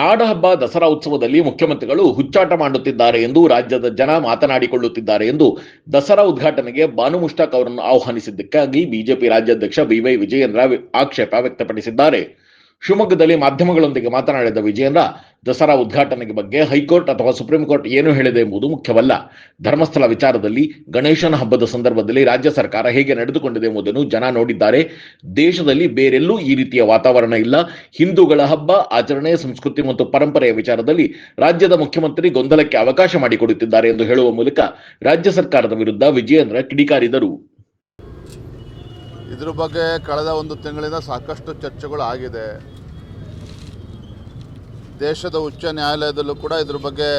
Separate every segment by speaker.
Speaker 1: ನಾಡಹಬ್ಬ ದಸರಾ ಉತ್ಸವದಲ್ಲಿ ಮುಖ್ಯಮಂತ್ರಿಗಳು ಹುಚ್ಚಾಟ ಮಾಡುತ್ತಿದ್ದಾರೆ ಎಂದು ರಾಜ್ಯದ ಜನ ಮಾತನಾಡಿಕೊಳ್ಳುತ್ತಿದ್ದಾರೆ ಎಂದು ದಸರಾ ಉದ್ಘಾಟನೆಗೆ ಬಾನು ಮುಷ್ತಾಕ್ ಅವರನ್ನು ಆಹ್ವಾನಿಸಿದ್ದಕ್ಕಾಗಿ ಬಿಜೆಪಿ ರಾಜ್ಯಾಧ್ಯಕ್ಷ ಬಿವೈ ವಿಜಯೇಂದ್ರ ಆಕ್ಷೇಪ ವ್ಯಕ್ತಪಡಿಸಿದ್ದಾರೆ. ಶಿವಮೊಗ್ಗದಲ್ಲಿ ಮಾಧ್ಯಮಗಳೊಂದಿಗೆ ಮಾತನಾಡಿದ ವಿಜಯೇಂದ್ರ, ದಸರಾ ಉದ್ಘಾಟನೆಗೆ ಬಗ್ಗೆ ಹೈಕೋರ್ಟ್ ಅಥವಾ ಸುಪ್ರೀಂ ಕೋರ್ಟ್ ಏನು ಹೇಳಿದೆ ಎಂಬುದು ಮುಖ್ಯವಲ್ಲ. ಧರ್ಮಸ್ಥಳ ವಿಚಾರದಲ್ಲಿ ಗಣೇಶನ ಹಬ್ಬದ ಸಂದರ್ಭದಲ್ಲಿ ರಾಜ್ಯ ಸರ್ಕಾರ ಹೇಗೆ ನಡೆದುಕೊಂಡಿದೆ ಎಂಬುದನ್ನು ಜನ ನೋಡಿದ್ದಾರೆ. ದೇಶದಲ್ಲಿ ಬೇರೆಲ್ಲೂ ಈ ರೀತಿಯ ವಾತಾವರಣ ಇಲ್ಲ. ಹಿಂದೂಗಳ ಹಬ್ಬ, ಆಚರಣೆ, ಸಂಸ್ಕೃತಿ ಮತ್ತು ಪರಂಪರೆಯ ವಿಚಾರದಲ್ಲಿ ರಾಜ್ಯದ ಮುಖ್ಯಮಂತ್ರಿ ಗೊಂದಲಕ್ಕೆ ಅವಕಾಶ ಮಾಡಿಕೊಡುತ್ತಿದ್ದಾರೆ ಎಂದು ಹೇಳುವ ಮೂಲಕ ರಾಜ್ಯ ಸರ್ಕಾರದ ವಿರುದ್ಧ ವಿಜಯೇಂದ್ರ ಕಿಡಿಕಾರಿದರು.
Speaker 2: ಇದ್ರ ಬಗ್ಗೆ ಕಳೆದ ಒಂದು ತಿಂಗಳಿಂದ ಸಾಕಷ್ಟು ಚರ್ಚೆಗಳು ಆಗಿದೆ. ದೇಶದ ಉಚ್ಚ ನ್ಯಾಯಾಲಯದಲ್ಲೂ ಕೂಡ ಇದ್ರ ಬಗ್ಗೆ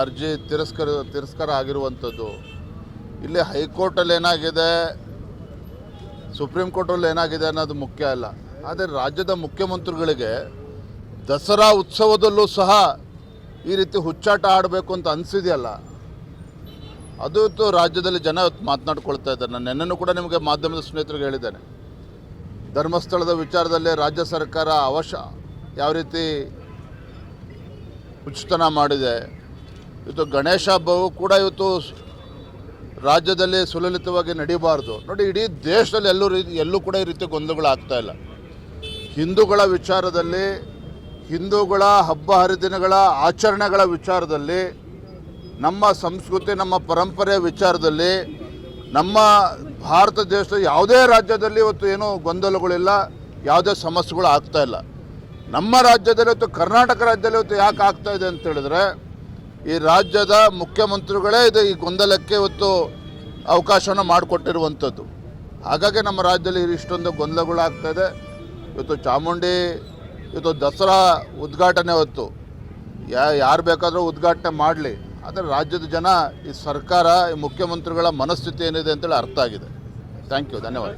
Speaker 2: ಅರ್ಜಿ ತಿರಸ್ಕರ, ತಿರಸ್ಕಾರ ಆಗಿರುವಂಥದ್ದು. ಇಲ್ಲಿ ಹೈಕೋರ್ಟಲ್ಲಿ ಏನಾಗಿದೆ? ಸುಪ್ರೀಂ ಕೋರ್ಟಲ್ಲಿ ಏನಾಗಿದೆ ಅನ್ನೋದು ಮುಖ್ಯ ಅಲ್ಲ. ಆದರೆ ರಾಜ್ಯದ ಮುಖ್ಯಮಂತ್ರಿಗಳಿಗೆ ದಸರಾ ಉತ್ಸವದಲ್ಲೂ ಸಹ ಈ ರೀತಿ ಹುಚ್ಚಾಟ ಆಡಬೇಕು ಅಂತ ಅನಿಸಿದೆಯಲ್ಲ. ಅದು ರಾಜ್ಯದಲ್ಲಿ ಜನ ಮಾತನಾಡ್ಕೊಳ್ತಾ ಇದ್ದಾರೆ. ನಾನು ನೆನ್ನೆನೂ ಕೂಡ ನಿಮಗೆ ಮಾಧ್ಯಮದ ಸ್ನೇಹಿತರಿಗೆ ಹೇಳಿದ್ದೇನೆ. ಧರ್ಮಸ್ಥಳದ ವಿಚಾರದಲ್ಲಿ ರಾಜ್ಯ ಸರ್ಕಾರ ಅವಶ್ಯ ಯಾವ ರೀತಿ ಉಚಿತನ ಮಾಡಿದೆ. ಇವತ್ತು ಗಣೇಶ ಹಬ್ಬವು ಕೂಡ ಇವತ್ತು ರಾಜ್ಯದಲ್ಲಿ ಸುಲಲಿತವಾಗಿ ನಡೀಬಾರ್ದು. ನೋಡಿ, ಇಡೀ ದೇಶದಲ್ಲಿ ಎಲ್ಲೂ ರೀತಿ ಎಲ್ಲೂ ಕೂಡ ಈ ರೀತಿ ಗೊಂದಲಗಳು ಆಗ್ತಾ ಇಲ್ಲ. ಹಿಂದೂಗಳ ವಿಚಾರದಲ್ಲಿ, ಹಿಂದೂಗಳ ಹಬ್ಬ ಹರಿದಿನಗಳ ಆಚರಣೆಗಳ ವಿಚಾರದಲ್ಲಿ ನಮ್ಮ ಸಂಸ್ಕೃತಿ, ನಮ್ಮ ಪರಂಪರೆ ವಿಚಾರದಲ್ಲಿ ನಮ್ಮ ಭಾರತ ದೇಶದ ಯಾವುದೇ ರಾಜ್ಯದಲ್ಲಿ ಇವತ್ತು ಏನೂ ಗೊಂದಲಗಳಿಲ್ಲ, ಯಾವುದೇ ಸಮಸ್ಯೆಗಳು ಆಗ್ತಾ ಇಲ್ಲ. ನಮ್ಮ ರಾಜ್ಯದಲ್ಲಿ ಇವತ್ತು, ಕರ್ನಾಟಕ ರಾಜ್ಯದಲ್ಲಿ ಇವತ್ತು ಯಾಕೆ ಆಗ್ತಾ ಇದೆ ಅಂತ ಹೇಳಿದ್ರೆ, ಈ ರಾಜ್ಯದ ಮುಖ್ಯಮಂತ್ರಿಗಳೇ ಇದು ಈ ಗೊಂದಲಕ್ಕೆ ಇವತ್ತು ಅವಕಾಶವನ್ನು ಮಾಡಿಕೊಟ್ಟಿರುವಂಥದ್ದು. ಹಾಗಾಗಿ ನಮ್ಮ ರಾಜ್ಯದಲ್ಲಿ ಇಷ್ಟೊಂದು ಗೊಂದಲಗಳು ಆಗ್ತಾ ಇದೆ. ಇವತ್ತು ಚಾಮುಂಡಿ, ಇವತ್ತು ದಸರಾ ಉದ್ಘಾಟನೆ ಹೊತ್ತು ಯಾರು ಬೇಕಾದರೂ ಉದ್ಘಾಟನೆ ಮಾಡಲಿ. ಆದರೆ ರಾಜ್ಯದ ಜನ ಈ ಸರ್ಕಾರ, ಈ ಮುಖ್ಯಮಂತ್ರಿಗಳ ಮನಸ್ಥಿತಿ ಏನಿದೆ ಅಂತೇಳಿ ಅರ್ಥ ಆಗಿದೆ. ಥ್ಯಾಂಕ್ ಯು ಧನ್ಯವಾದ.